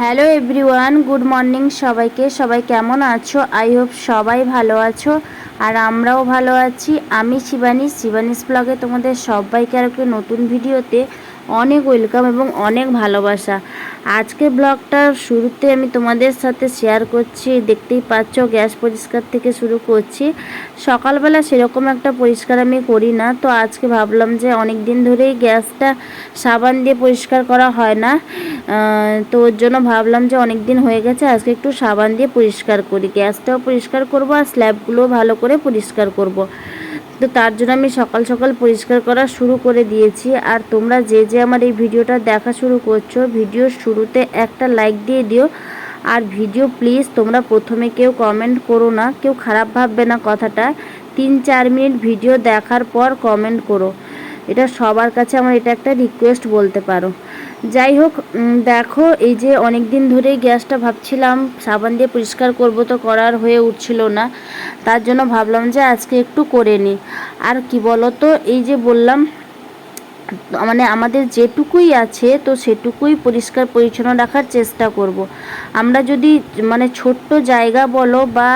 Hello everyone, good morning সবাইকে। সবাই কেমন আছো? আই হোপ সবাই ভালো আছো আর আমরাও ভালো আছি। আমি শিবানী, শিবানীস ব্লগে তোমাদের সবাইকে আর নতুন ভিডিওতে অনেক ওয়েলকাম এবং অনেক ভালোবাসা। আজকে ব্লগটা শুরুতে আমি তোমাদের সাথে শেয়ার করছি, দেখতেই পাচ্ছ গ্যাস পরিষ্কার থেকে শুরু করছি। সকালবেলা সেরকম একটা পরিষ্কার আমি করি না, তো আজকে ভাবলাম যে অনেক দিন ধরেই গ্যাসটা সাবান দিয়ে পরিষ্কার করা হয় না। তো ওর জন্য ভাবলাম যে অনেক দিন হয়ে গেছে, আজকে একটু সাবান দিয়ে পরিষ্কার করি। গ্যাসটাও পরিষ্কার করব আর স্ল্যাবগুলো ভালো করে পরিষ্কার করব। তো তার জন্য আমি সকাল সকাল পরিষ্কার করা শুরু করে দিয়েছি। আর তোমরা যে যে আমার এই ভিডিওটা দেখা শুরু করছ ভিডিওর শুরুতে একটা লাইক দিয়ে দিও। আর ভিডিও প্লিজ তোমরা প্রথমে কেউ কমেন্ট করো না, কেউ খারাপ ভাববে না কথাটা। তিন চার মিনিট ভিডিও দেখার পর কমেন্ট করো। এটা সবার কাছে আমার এটা একটা রিকোয়েস্ট বলতে পারো। যাই হোক দেখো, এই যে অনেক দিন ধরেই গ্যাসটা ভাবছিলাম সাবান দিয়ে পরিষ্কার করব তো করার হয়ে উঠছিল না, তার জন্য ভাবলাম যে আজকে একটু করে নিই আর কি বলো তো এই যে বললাম মানে আমাদের যেটুকুই আছে, তো সেটুকুই পরিষ্কার পরিচ্ছন্ন রাখার চেষ্টা করব। আমরা যদি মানে ছোট্ট জায়গা বলো বা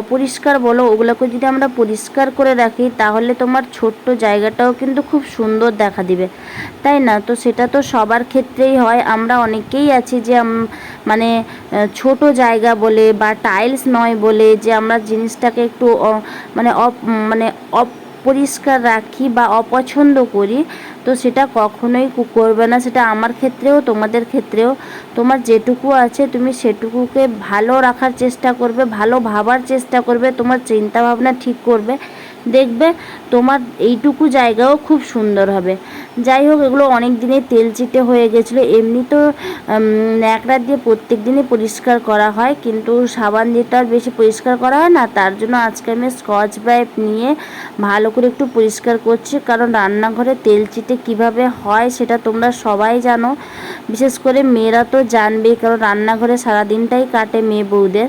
অপরিষ্কার বলো, ওগুলোকে যদি আমরা পরিষ্কার করে রাখি, তাহলে তোমার ছোট্ট জায়গাটাও কিন্তু খুব সুন্দর দেখা দিবে। তাই না? তো সেটা তো সবার ক্ষেত্রেই হয়। আমরা অনেকেই আছি যে মানে ছোট জায়গা বলে বা টাইলস নয় বলে যে, আমরা জিনিসটাকে একটু মানে অপ মানে অপরিষ্কার রাখি বা অপছন্দ করি। তো সেটা কখনোই করবে না। সেটা আমার ক্ষেত্রেও, তোমাদের ক্ষেত্রেও। তোমার যেটুকু আছে, তুমি সেটুকুকে ভালো রাখার চেষ্টা করবে, ভালো ভাবার চেষ্টা করবে, তোমার চিন্তা ভাবনা ঠিক করবে। দেখবে তোমার এইটুকু জায়গাও খুব সুন্দর হবে। যাই হোক, এগুলো অনেক দিনে তেল চিটে হয়ে গেছিল। এমনি তো ন্যাকড়া দিয়ে প্রত্যেক দিনই পরিষ্কার করা হয়, কিন্তু সাবান দিয়ে তো আর বেশি পরিষ্কার করা হয় না। তার জন্য আজকে আমি স্কচ ব্রাইপ নিয়ে ভালো করে একটু পরিষ্কার করছি। কারণ রান্নাঘরে তেল চিটে কীভাবে হয় সেটা তোমরা সবাই জানো। বিশেষ করে মেয়েরা তো জানবেই, কারণ রান্নাঘরে সারাদিনটাই কাটে মেয়ে বউদের।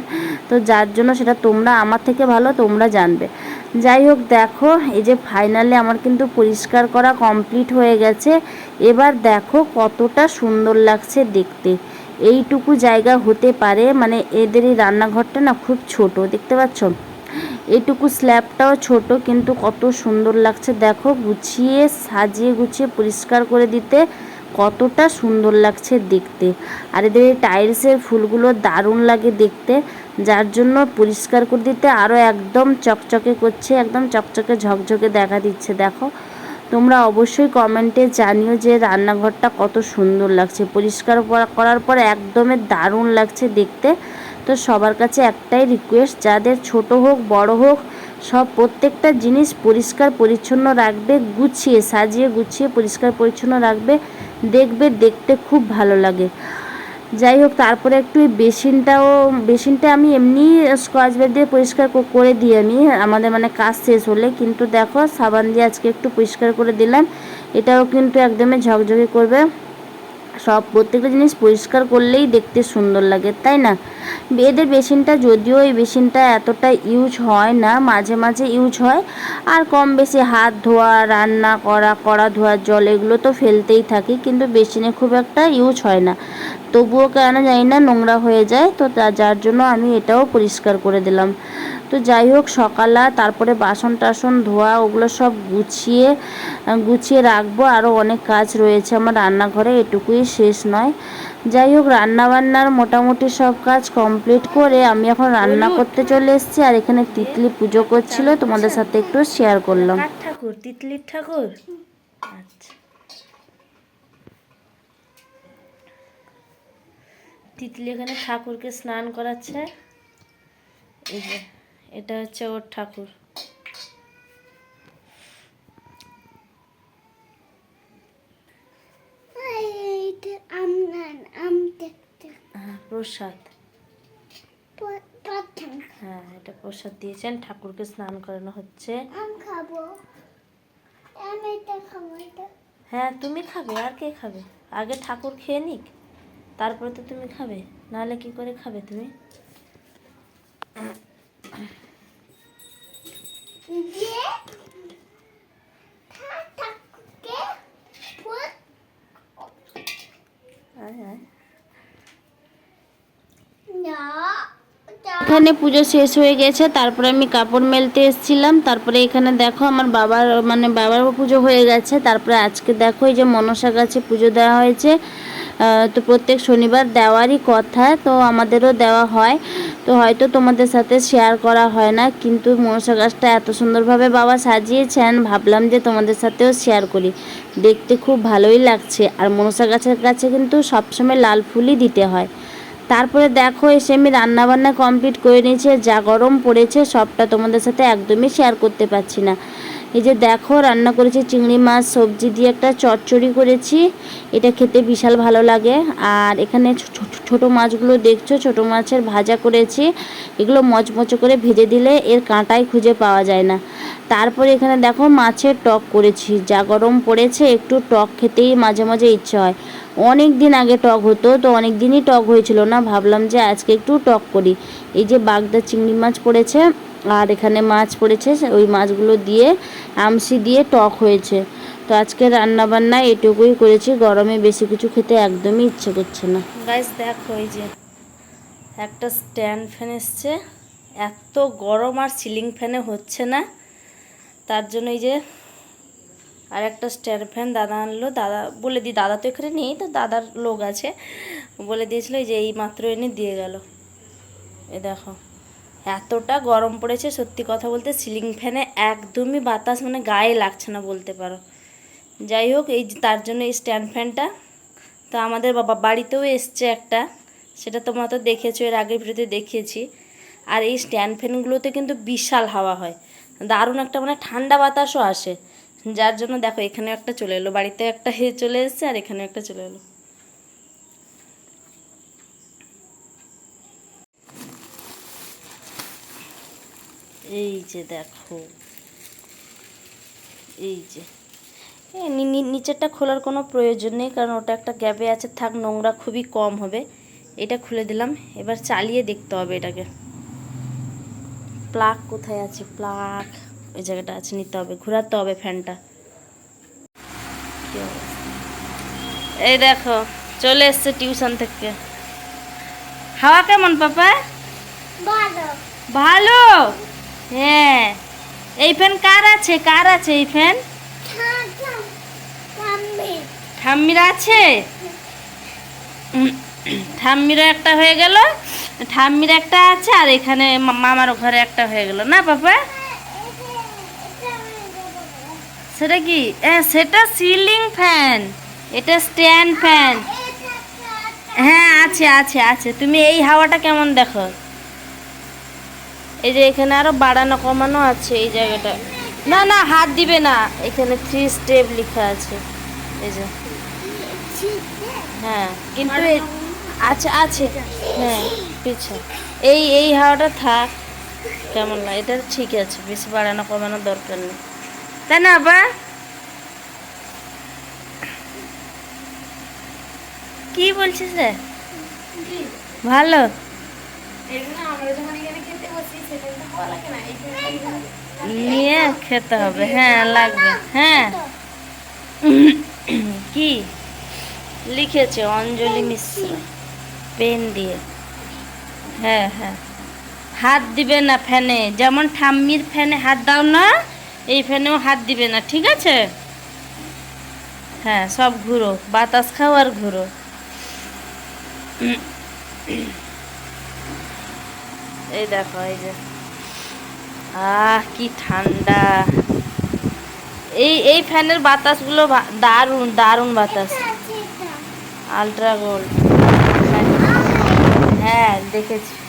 তো যার জন্য সেটা তোমরা, আমার থেকে ভালো তোমরা জানবে। যাই হোক, দেখো, এই যে ফাইনালি আমার কিন্তু পরিষ্কার করা কমপ্লিট হয়ে গেছে। এবার দেখো কতটা সুন্দর লাগছে দেখতে। এইটুকু জায়গা হতে পারে মানে এদের এই রান্নাঘরটা না খুব ছোট, দেখতে পাচ্ছ? এইটুকু স্ল্যাবটাও ছোট, কিন্তু কত সুন্দর লাগছে। দেখো, গুছিয়ে, সাজিয়ে গুছিয়ে পরিষ্কার করে দিতে কতটা সুন্দর লাগছে দেখতে। আর এদের টাইলসের ফুলগুলো দারুণ লাগে দেখতে। যার জন্য পরিষ্কার করে দিতে আরও একদম চকচকে করছে, একদম চকচকে ঝকঝকে দেখা দিচ্ছে। দেখো, তোমরা অবশ্যই কমেন্টে জানিও যে রান্নাঘরটা কত সুন্দর লাগছে। পরিষ্কার করা- করার পর একদমই দারুণ লাগছে দেখতে। তো সবার কাছে একটাই রিকোয়েস্ট যাদের ছোট হোক, বড় হোক, সব প্রত্যেকটা জিনিস পরিষ্কার পরিচ্ছন্ন রাখবে, গুছিয়ে, সাজিয়ে গুছিয়ে পরিষ্কার পরিচ্ছন্ন রাখবে, দেখবে, দেখতে খুব ভালো লাগে। যাই হোক, তারপরে একটু বেসিনটাও, বেসিনটা আমি এমনি স্কচ ব্রাইট দিয়ে পরিষ্কার করে দিই আমি। আমাদের মানে কাজ শেষ হলে, কিন্তু দেখো, সাবান দিয়ে আজকে একটু পরিষ্কার করে দিলাম। এটাও কিন্তু একদমই ঝকঝকে করবে। সব প্রত্যেকটা জিনিস পরিষ্কার করলেই দেখতে সুন্দর লাগে, তাই না? এদের বেসিনটা যদিও এই বেসিনটা এতটা ইউজ হয় না, মাঝে মাঝে ইউজ হয়, আর কম বেশি হাত ধোয়া, রান্না করা, কড়া ধোয়ার জল, এগুলো তো ফেলতেই থাকি, কিন্তু বেসিনে খুব একটা ইউজ হয় না। তবুও কেন জানি না নোংরা হয়ে যায়। তো যার জন্য আমি এটাও পরিষ্কার করে দিলাম। তো যাই হোক সকালা তারপরে বাসন টাসন ধোয়া ওগুলো সব গুছিয়ে গুছিয়ে রাখব। আরও অনেক কাজ রয়েছে আমার রান্নাঘরে এটুকুই শেষ নয়। যাই হোক রান্নাবান্নার মোটামুটি সব কাজ কমপ্লিট করে আমি এখন রান্না করতে চলে এসেছি। আর এখানে তিতলি পুজো করছিল তোমাদের সাথে একটু শেয়ার করলাম। কার ঠাকুর? তিতলির ঠাকুর? আচ্ছা। তিতলি এখানে ঠাকুরকে স্নান করাচ্ছে। এই যে এটা হচ্ছে ওর ঠাকুর। হ্যাঁ প্রসাদ। হ্যাঁ এটা প্রসাদ দিয়েছেন ঠাকুরকে স্নান করানো হচ্ছে। আম খাব। খাব হ্যাঁ তুমি খাবে আর কে খাবে? আগে ঠাকুর খেয়ে নিক। তারপরে তো তুমি খাবে। নাহলে কি করে খাবে তুমি? এখানে পুজো শেষ হয়ে গেছে তারপরে আমি কাপড় মেলতে এসেছিলাম তারপরে এখানে দেখো আমার বাবার মানে বাবার পুজো হয়ে গেছে তারপরে আজকে দেখো এই যে মনসা গাছে পুজো দেওয়া হয়েছে। তো প্রত্যেক শনিবার দেওয়ারই কথা, তো আমাদেরও দেওয়া হয়। তো হয়তো তোমাদের সাথে শেয়ার করা হয় না, কিন্তু মনসা গাছটা এত সুন্দরভাবে বাবা সাজিয়েছেন, ভাবলাম যে তোমাদের সাথেও শেয়ার করি। দেখতে খুব ভালোই লাগছে, আর মনসা গাছের কাছে কিন্তু সবসময় লাল ফুলই দিতে হয়। তারপরে দেখো, এসে আমি রান্না বান্না কমপ্লিট করে নিয়েছি, যা গরম পড়েছে, সবটা তোমাদের সাথে একদমই শেয়ার করতে পারছি না। এই যে দেখো, রান্না করেছি চিংড়ি মাছ, সবজি দিয়ে একটা চচ্চড়ি করেছি। এটা খেতে বিশাল ভালো লাগে। আর এখানে ছোট মাছগুলো দেখছ? ছোট মাছের ভাজা করেছি। এগুলো মচমচে করে ভেজে দিলে এর কাঁটাই খুঁজে পাওয়া যায় না। তারপরে এখানে দেখো, মাছের টক করেছি। যা গরম পড়েছে, একটু টক খেতেই মাঝে মাঝে ইচ্ছে হয়। অনেক দিন আগে টক হতো, তো অনেক দিনই টক হয়েছিল না। ভাবলাম যে আজকে একটু টক করি। এই যে বাগদা চিংড়ি মাছ পড়েছে আর এখানে মাছ পড়েছে ওই মাছগুলো দিয়ে আমসি দিয়ে টক হয়েছে। তো আজকে রান্না বান্না এটুকুই করেছি, গরমে বেশি কিছু খেতে একদমই ইচ্ছে করছে না। গাইস দেখো এই যে একটা স্ট্যান্ড ফ্যান এসছে, এত গরম আর সিলিং ফ্যানে হচ্ছে না। তার জন্য এই যে আর একটা স্ট্যান্ড ফ্যান দাদা আনলো। দাদা, বলে দিই দাদা তো এখানে নেই, তো দাদার লোক আছে। বলে দিয়েছিল যে এই মাত্র এনে দিয়ে গেল। এ দেখো। এতটা গরম পড়েছে, সত্যি কথা বলতে সিলিং ফ্যানে একদমই বাতাস মানে গায়ে লাগছে না বলতে পারো। যাই হোক, এই তার জন্য এই স্ট্যান্ড ফ্যানটা তো আমাদের বাবা বাড়িতেও এসছে একটা, সেটা তোমরা তো দেখেছ, এর আগের ভিডিওতে দেখিয়েছি। আর এই স্ট্যান্ড ফ্যানগুলোতে কিন্তু বিশাল হাওয়া হয়। দারুণ একটা মানে ঠান্ডা বাতাসও আসে। যার জন্য দেখো এখানে একটা চলে এলো বাড়িতে একটা হে চলে এসছে আর এখানে একটা চলে এলো। এই যে দেখো। এই যে। নিচেরটা খোলার কোনো প্রয়োজন নেই কারণ ওটা একটা গ্যাপে আছে। থাক নোংরা খুবই কম হবে। এটা খুলে দিলাম। এবার চালিয়ে দেখতে হবে এটাকে। প্লাগ কোথায় আছে? প্লাগ। ওই জায়গাটা আছে নিতে হবে। ঘোরাতে হবে ফ্যানটা। এই দেখো চলে এসছে টিউশন থেকে। হাওয়া কেমন পাপা? ভালো। ভালো? হ্যাঁ। এই ফ্যান কার আছে? কার আছে এই ফ্যান? ঠাম্মির আছে? ঠাম্মিরও একটা হয়ে গেল। ঠাম্মির একটা আছে আর এখানে মা- মামারও ঘরে একটা হয়ে গেল। না পাপা? সেটা কি? এ, সেটা সিলিং ফ্যান। এটা স্ট্যান্ড ফ্যান। হ্যাঁ আছে আছে আছে। তুমি এই হাওয়াটা কেমন দেখো? এই যে এখানে আরও বাড়ানো, কমানো আছে এই জায়গাটা। না না, হাত দিবে না। এখানে থ্রি স্টেপ লেখা আছে। এই যে। হ্যাঁ কিন্তু এ- আছে। হ্যাঁ পিছে। এই এই হাওয়াটা থাক। কেমন লাগে? এটা ঠিক আছে, বেশি বাড়ানো, কমানোর দরকার নেই। তাই না আবার কি বলছিস রে? ভালো। নিয়ে খেতে হবে হ্যাঁ লাগবে হ্যাঁ। কি? লিখেছে অঞ্জলি মিশ্র, পেন দিয়ে। হ্যাঁ হ্যাঁ। হাত দিবে না ফ্যানে, যেমন ঠাম্মির ফ্যানে হাত দাও না, এই ফ্যানেও হাত দিবে না, ঠিক আছে? হ্যাঁ সব ঘুরো, বাতাস খাও আর ঘুরো। এই দেখো এই যে। আহ কি ঠান্ডা। এই এই ফ্যানের বাতাসগুলো গুলো দারুণ দারুণ বাতাস। Ultra gold. হ্যাঁ দেখেছি।